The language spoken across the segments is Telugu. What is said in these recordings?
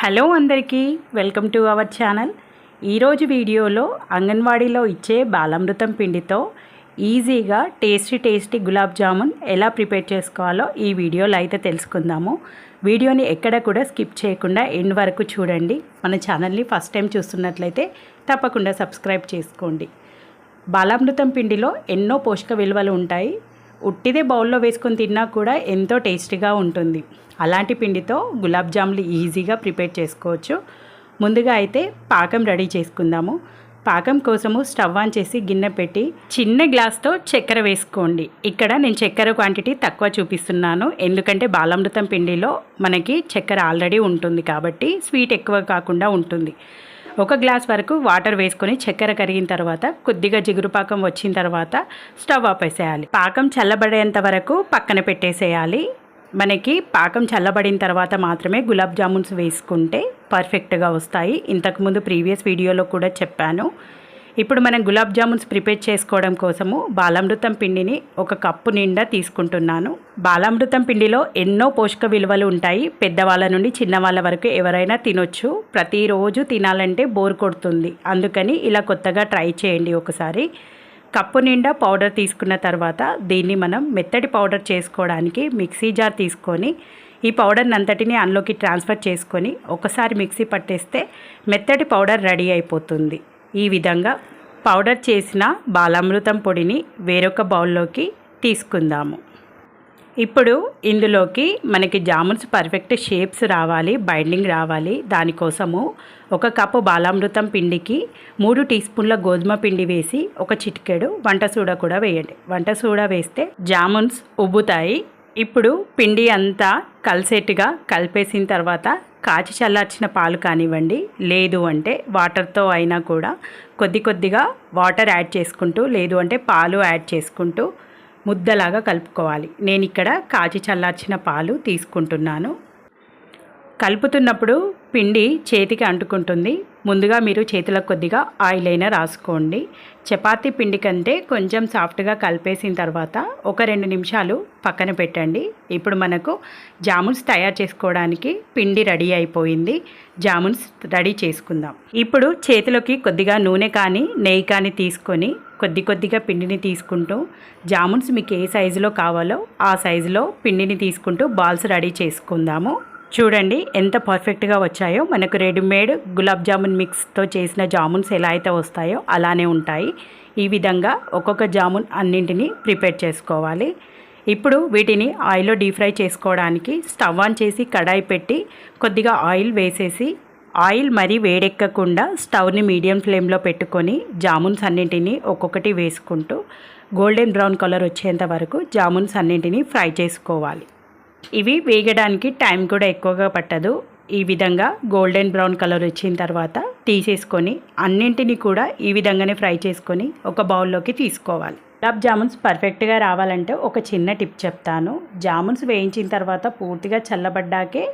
హలో అందరికీ వెల్కమ్ టు అవర్ ఛానల్. ఈరోజు వీడియోలో అంగన్వాడీలో ఇచ్చే బాలామృతం పిండితో ఈజీగా టేస్టీ టేస్టీ గులాబ్ జామున్ ఎలా ప్రిపేర్ చేసుకోవాలో ఈ వీడియోలో అయితే తెలుసుకుందాము. వీడియోని ఎక్కడ కూడా స్కిప్ చేయకుండా ఎండ్ వరకు చూడండి. మన ఛానల్ని ఫస్ట్ టైం చూస్తున్నట్లయితే తప్పకుండా సబ్స్క్రైబ్ చేసుకోండి. బాలామృతం పిండిలో ఎన్నో పోషక విలువలు ఉంటాయి. ఉట్టిదే బౌల్లో వేసుకొని తిన్నా కూడా ఎంతో టేస్టీగా ఉంటుంది. అలాంటి పిండితో గులాబ్ జాములు ఈజీగా ప్రిపేర్ చేసుకోవచ్చు. ముందుగా అయితే పాకం రెడీ చేసుకుందాము. పాకం కోసము స్టవ్ ఆన్ చేసి గిన్నె పెట్టి చిన్న గ్లాస్తో చక్కెర వేసుకోండి. ఇక్కడ నేను చక్కెర క్వాంటిటీ తక్కువ చూపిస్తున్నాను. ఎందుకంటే బాలామృతం పిండిలో మనకి చక్కెర ఆల్రెడీ ఉంటుంది కాబట్టి స్వీట్ ఎక్కువ కాకుండా ఉంటుంది. ఒక గ్లాస్ వరకు వాటర్ వేసుకొని చక్కెర కరిగిన తర్వాత కొద్దిగా జిగురు పాకం వచ్చిన తర్వాత స్టవ్ ఆపేసేయాలి పాకం చల్లబడేంత వరకు పక్కన పెట్టేసేయాలి. మనకి పాకం చల్లబడిన తర్వాత మాత్రమే గులాబ్ జామున్స్ వేసుకుంటే పర్ఫెక్ట్గా వస్తాయి. ఇంతకుముందు ప్రీవియస్ వీడియోలో కూడా చెప్పాను. ఇప్పుడు మనం గులాబ్ జామున్స్ ప్రిపేర్ చేసుకోవడం కోసము బాలామృతం పిండిని ఒక కప్పు నిండా తీసుకుంటున్నాను. బాలామృతం పిండిలో ఎన్నో పోషక విలువలు ఉంటాయి. పెద్దవాళ్ళ నుండి చిన్నవాళ్ళ వరకు ఎవరైనా తినొచ్చు. ప్రతిరోజు తినాలంటే బోర్ కొడుతుంది. అందుకని ఇలా కొత్తగా ట్రై చేయండి ఒకసారి. కప్పు నిండా పౌడర్ తీసుకున్న తర్వాత దీన్ని మనం మెత్తటి పౌడర్ చేసుకోవడానికి మిక్సీ జార్ తీసుకొని ఈ పౌడర్ని అంతటిని అందులోకి ట్రాన్స్ఫర్ చేసుకొని ఒకసారి మిక్సీ పట్టేస్తే మెత్తటి పౌడర్ రెడీ అయిపోతుంది. ఈ విధంగా పౌడర్ చేసిన బాలామృతం పొడిని వేరొక బౌల్లోకి తీసుకుందాము. ఇప్పుడు ఇందులోకి మనకి జామున్స్ పర్ఫెక్ట్ షేప్స్ రావాలి బైండింగ్ రావాలి. దానికోసము ఒక కప్పు బాలామృతం పిండికి మూడు టీ స్పూన్ల గోధుమ పిండి వేసి ఒక చిటికెడు వంట సూడ కూడా వేయండి. వంట సూడ వేస్తే జామున్స్ ఉబ్బుతాయి. ఇప్పుడు పిండి అంతా కలిసేట్టుగా కలిపేసిన తర్వాత కాచి చల్లార్చిన పాలు కానివ్వండి లేదు అంటే వాటర్తో అయినా కూడా కొద్ది కొద్దిగా వాటర్ యాడ్ చేసుకుంటూ లేదు అంటే పాలు యాడ్ చేసుకుంటూ ముద్దలాగా కలుపుకోవాలి. నేను ఇక్కడ కాచి చల్లార్చిన పాలు తీసుకుంటున్నాను. కలుపుతున్నప్పుడు పిండి చేతికి అంటుకుంటుంది. ముందుగా మీరు చేతులకు కొద్దిగా ఆయిల్ అయినా రాసుకోండి. చపాతీ పిండి కంటే కొంచెం సాఫ్ట్గా కలిపేసిన తర్వాత ఒక రెండు నిమిషాలు పక్కన పెట్టండి. ఇప్పుడు మనకు జామున్స్ తయారు చేసుకోవడానికి పిండి రెడీ అయిపోయింది. జామున్స్ రెడీ చేసుకుందాం. ఇప్పుడు చేతిలోకి కొద్దిగా నూనె కానీ నెయ్యి కానీ తీసుకొని కొద్ది కొద్దిగా పిండిని తీసుకుంటూ జామున్స్ మీకు ఏ సైజులో కావాలో ఆ సైజులో పిండిని తీసుకుంటూ బాల్స్ రెడీ చేసుకుందాము. చూడండి ఎంత పర్ఫెక్ట్గా వచ్చాయో. మనకు రెడీమేడ్ గులాబ్ జామున్ మిక్స్తో చేసిన జామున్స్ ఎలా అయితే వస్తాయో అలానే ఉంటాయి. ఈ విధంగా ఒక్కొక్క జామున్ అన్నింటినీ ప్రిపేర్ చేసుకోవాలి. ఇప్పుడు వీటిని ఆయిల్లో డీప్ ఫ్రై చేసుకోవడానికి స్టవ్ ఆన్ చేసి కడాయి పెట్టి కొద్దిగా ఆయిల్ వేసేసి ఆయిల్ మరీ వేడెక్కకుండా స్టవ్ని మీడియం ఫ్లేమ్లో పెట్టుకొని జామున్స్ అన్నింటినీ ఒక్కొక్కటి వేసుకుంటూ గోల్డెన్ బ్రౌన్ కలర్ వచ్చేంత వరకు జామున్స్ అన్నింటినీ ఫ్రై చేసుకోవాలి. ఇవి వేగడానికి టైం కూడా ఎక్కువగా పట్టదు. ఈ విధంగా గోల్డెన్ బ్రౌన్ కలర్ వచ్చిన తర్వాత తీసేసుకొని అన్నింటినీ కూడా ఈ విధంగానే ఫ్రై చేసుకొని ఒక బౌల్లోకి తీసుకోవాలి. గులాబ్ జామున్స్ పర్ఫెక్ట్గా రావాలంటే ఒక చిన్న టిప్ చెప్తాను. జామున్స్ వేయించిన తర్వాత పూర్తిగా చల్లబడ్డాకే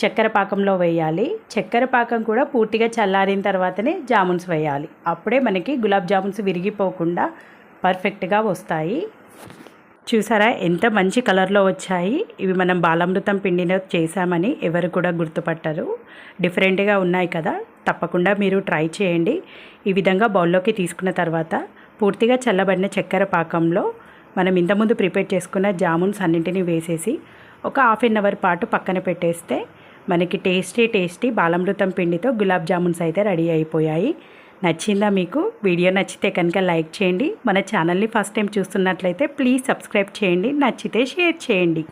చక్కెర పాకంలో వేయాలి. చక్కెర పాకం కూడా పూర్తిగా చల్లారిన తర్వాతనే జామున్స్ వేయాలి. అప్పుడే మనకి గులాబ్ జామున్స్ విరిగిపోకుండా పర్ఫెక్ట్గా వస్తాయి. చూసారా? ఎంత మంచి కలర్లో వచ్చాయి. ఇవి మనం బాలామృతం పిండిలో చేశామని ఎవరు కూడా గుర్తుపట్టరు. డిఫరెంట్గా ఉన్నాయి కదా. తప్పకుండా మీరు ట్రై చేయండి. ఈ విధంగా బౌల్లోకి తీసుకున్న తర్వాత పూర్తిగా చల్లబడిన చక్కెర పాకంలో మనం ఇంతకుముందు ప్రిపేర్ చేసుకున్న జామున్స్ అన్నింటినీ వేసేసి ఒక హాఫ్ అన్ అవర్ పాటు పక్కన పెట్టేస్తే మనకి టేస్టీ టేస్టీ బాలామృతం పిండితో గులాబ్ జామున్స్ అయితే రెడీ అయిపోయాయి. నచ్చిందా మీకు? వీడియో నచ్చితే కనుక లైక్ చేయండి. మన ఛానల్ని ఫస్ట్ టైం చూస్తున్నట్లయితే ప్లీజ్ సబ్స్క్రైబ్ చేయండి. నచ్చితే షేర్ చేయండి.